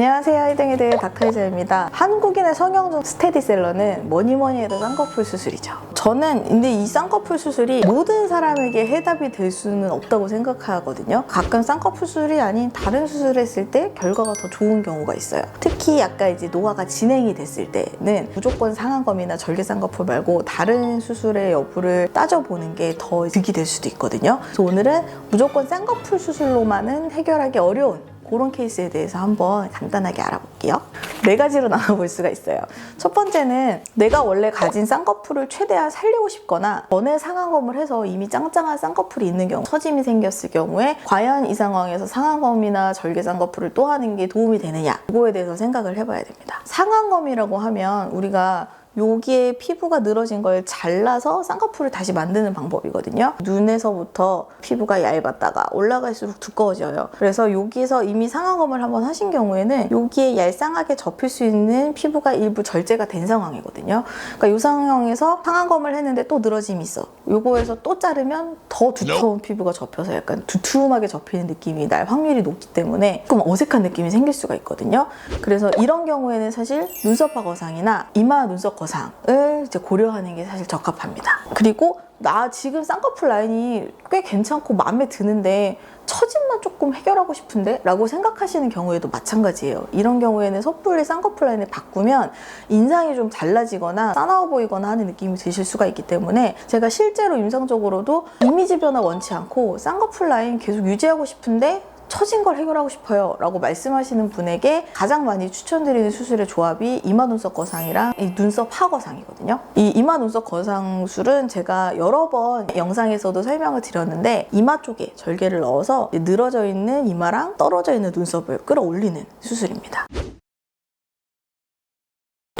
안녕하세요. 이등이들 닥터이자입니다. 한국인의 성형종 스테디셀러는 뭐니 뭐니 해도 쌍꺼풀 수술이죠. 저는 근데 이 쌍꺼풀 수술이 모든 사람에게 해답이 될 수는 없다고 생각하거든요. 가끔 쌍꺼풀 수술이 아닌 다른 수술을 했을 때 결과가 더 좋은 경우가 있어요. 특히 약간 이제 노화가 진행이 됐을 때는 무조건 상안검이나 절개 쌍꺼풀 말고 다른 수술의 여부를 따져보는 게 더 득이 될 수도 있거든요. 그래서 오늘은 무조건 쌍꺼풀 수술로만은 해결하기 어려운 그런 케이스에 대해서 한번 간단하게 알아볼게요. 네 가지로 나눠볼 수가 있어요. 첫 번째는 내가 원래 가진 쌍꺼풀을 최대한 살리고 싶거나 전에 상안검을 해서 이미 짱짱한 쌍꺼풀이 있는 경우, 처짐이 생겼을 경우에 과연 이 상황에서 상안검이나 절개 쌍꺼풀을 또 하는 게 도움이 되느냐 그거에 대해서 생각을 해봐야 됩니다. 상안검이라고 하면 우리가 여기에 피부가 늘어진 걸 잘라서 쌍꺼풀을 다시 만드는 방법이거든요. 눈에서부터 피부가 얇았다가 올라갈수록 두꺼워져요. 그래서 여기서 이미 상안검을 한번 하신 경우에는 여기에 얄쌍하게 접힐 수 있는 피부가 일부 절제가 된 상황이거든요. 그러니까 이 상황에서 상안검을 했는데 또 늘어짐이 있어. 요거에서 또 자르면 더 두터운 피부가 접혀서 약간 두툼하게 접히는 느낌이 날 확률이 높기 때문에 조금 어색한 느낌이 생길 수가 있거든요. 그래서 이런 경우에는 사실 눈썹화 거상이나 이마 눈썹 거상을 이제 고려하는 게 사실 적합합니다. 그리고 나 지금 쌍꺼풀 라인이 꽤 괜찮고 마음에 드는데 처짐만 조금 해결하고 싶은데? 라고 생각하시는 경우에도 마찬가지예요. 이런 경우에는 섣불리 쌍꺼풀 라인을 바꾸면 인상이 좀 달라지거나 싸나워 보이거나 하는 느낌이 드실 수가 있기 때문에 제가 실제로 임상적으로도 이미지 변화 원치 않고 쌍꺼풀 라인 계속 유지하고 싶은데 처진 걸 해결하고 싶어요 라고 말씀하시는 분에게 가장 많이 추천드리는 수술의 조합이 이마 눈썹 거상이랑 이 눈썹 하거상이거든요. 이 이마 눈썹 거상술은 제가 여러 번 영상에서도 설명을 드렸는데 이마 쪽에 절개를 넣어서 늘어져 있는 이마랑 떨어져 있는 눈썹을 끌어올리는 수술입니다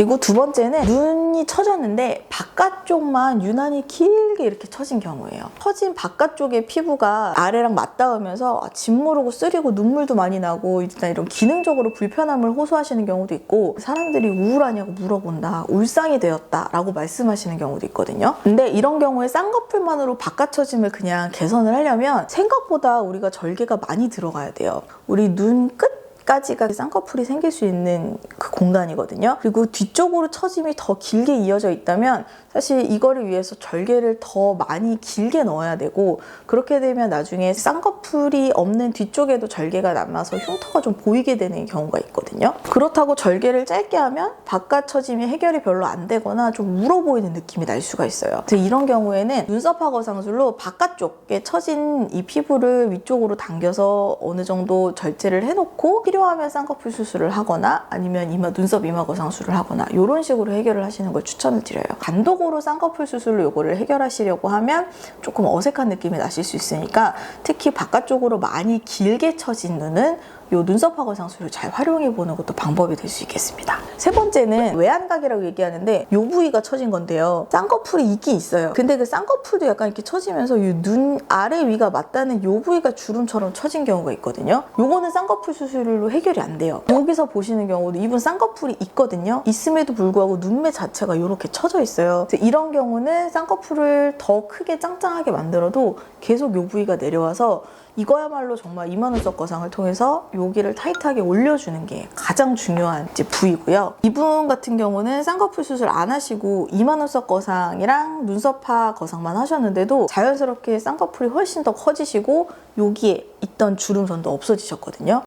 그리고 두 번째는 눈이 처졌는데 바깥쪽만 유난히 길게 이렇게 처진 경우예요. 처진 바깥쪽의 피부가 아래랑 맞닿으면서 짓 모르고 쓰리고 눈물도 많이 나고 일단 이런 기능적으로 불편함을 호소하시는 경우도 있고 사람들이 우울하냐고 물어본다. 울상이 되었다. 라고 말씀하시는 경우도 있거든요. 근데 이런 경우에 쌍꺼풀만으로 바깥 처짐을 그냥 개선을 하려면 생각보다 우리가 절개가 많이 들어가야 돼요. 우리 눈 끝? 까지가 쌍꺼풀이 생길 수 있는 그 공간이거든요. 그리고 뒤쪽으로 처짐이 더 길게 이어져 있다면 사실 이거를 위해서 절개를 더 많이 길게 넣어야 되고 그렇게 되면 나중에 쌍꺼풀이 없는 뒤쪽에도 절개가 남아서 흉터가 좀 보이게 되는 경우가 있거든요. 그렇다고 절개를 짧게 하면 바깥 처짐이 해결이 별로 안 되거나 좀 울어 보이는 느낌이 날 수가 있어요. 이런 경우에는 눈썹 하거상술로 바깥쪽에 처진 이 피부를 위쪽으로 당겨서 어느 정도 절제를 해놓고 필요 하면 쌍꺼풀 수술을 하거나 아니면 이마 눈썹 이마 거상술을 하거나 이런 식으로 해결을 하시는 걸 추천을 드려요. 단독으로 쌍꺼풀 수술로 이거를 해결하시려고 하면 조금 어색한 느낌이 나실 수 있으니까 특히 바깥쪽으로 많이 길게 처진 눈은 요 눈썹 하거상술을 잘 활용해 보는 것도 방법이 될 수 있겠습니다. 세 번째는 외안각이라고 얘기하는데 요 부위가 처진 건데요. 쌍꺼풀이 있긴 있어요. 근데 그 쌍꺼풀도 약간 이렇게 처지면서 이 눈 아래 위가 맞닿는 요 부위가 주름처럼 처진 경우가 있거든요. 요거는 쌍꺼풀 수술로 해결이 안 돼요. 여기서 보시는 경우도 이분 쌍꺼풀이 있거든요. 있음에도 불구하고 눈매 자체가 이렇게 처져 있어요. 이런 경우는 쌍꺼풀을 더 크게 짱짱하게 만들어도 계속 요 부위가 내려와서 이거야말로 정말 이마 눈썹 거상을 통해서 여기를 타이트하게 올려주는 게 가장 중요한 이제 부위고요. 이분 같은 경우는 쌍꺼풀 수술 안 하시고 이마 눈썹 거상이랑 눈썹파 거상만 하셨는데도 자연스럽게 쌍꺼풀이 훨씬 더 커지시고 여기에 있던 주름선도 없어지셨거든요.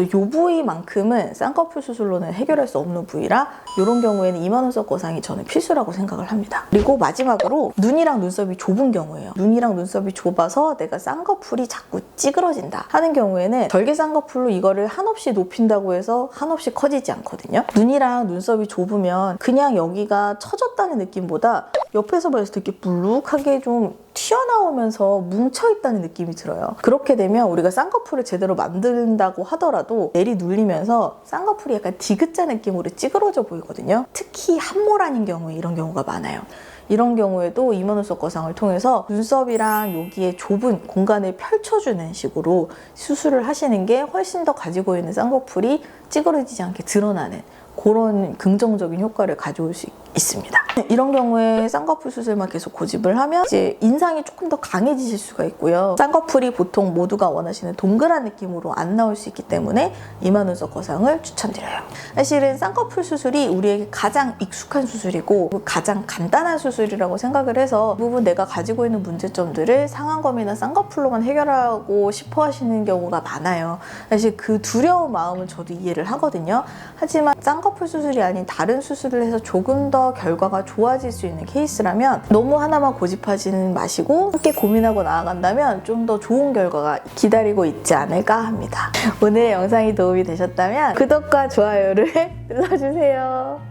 그래서 이 부위만큼은 쌍꺼풀 수술로는 해결할 수 없는 부위라 이런 경우에는 이마 눈썹 거상이 저는 필수라고 생각을 합니다. 그리고 마지막으로 눈이랑 눈썹이 좁은 경우예요. 눈이랑 눈썹이 좁아서 내가 쌍꺼풀이 자꾸 찌그러진다 하는 경우에는 절개 쌍꺼풀로 이거를 한없이 높인다고 해서 한없이 커지지 않거든요. 눈이랑 눈썹이 좁으면 그냥 여기가 처졌다는 느낌보다 옆에서 봤을 때 이렇게 불룩하게 좀 튀어나오면서 뭉쳐있다는 느낌이 들어요. 그렇게 되면 우리가 쌍꺼풀을 제대로 만든다고 하더라도 내리 눌리면서 쌍꺼풀이 약간 디귿자 느낌으로 찌그러져 보이거든요. 특히 한모란인 경우에 이런 경우가 많아요. 이런 경우에도 눈썹 거상을 통해서 눈썹이랑 여기에 좁은 공간을 펼쳐주는 식으로 수술을 하시는 게 훨씬 더 가지고 있는 쌍꺼풀이 찌그러지지 않게 드러나는 그런 긍정적인 효과를 가져올 수 있습니다. 이런 경우에 쌍꺼풀 수술만 계속 고집을 하면 이제 인상이 조금 더 강해지실 수가 있고요. 쌍꺼풀이 보통 모두가 원하시는 동그란 느낌으로 안 나올 수 있기 때문에 눈썹 거상을 추천드려요. 사실은 쌍꺼풀 수술이 우리에게 가장 익숙한 수술이고 가장 간단한 수술이라고 생각을 해서 그 부분 내가 가지고 있는 문제점들을 상안검이나 쌍꺼풀로만 해결하고 싶어 하시는 경우가 많아요. 사실 그 두려운 마음은 저도 이해를 하거든요. 하지만 쌍꺼풀 수술이 아닌 다른 수술을 해서 조금 더 결과가 좋아질 수 있는 케이스라면 너무 하나만 고집하지는 마시고 함께 고민하고 나아간다면 좀 더 좋은 결과가 기다리고 있지 않을까 합니다. 오늘의 영상이 도움이 되셨다면 구독과 좋아요를 눌러주세요.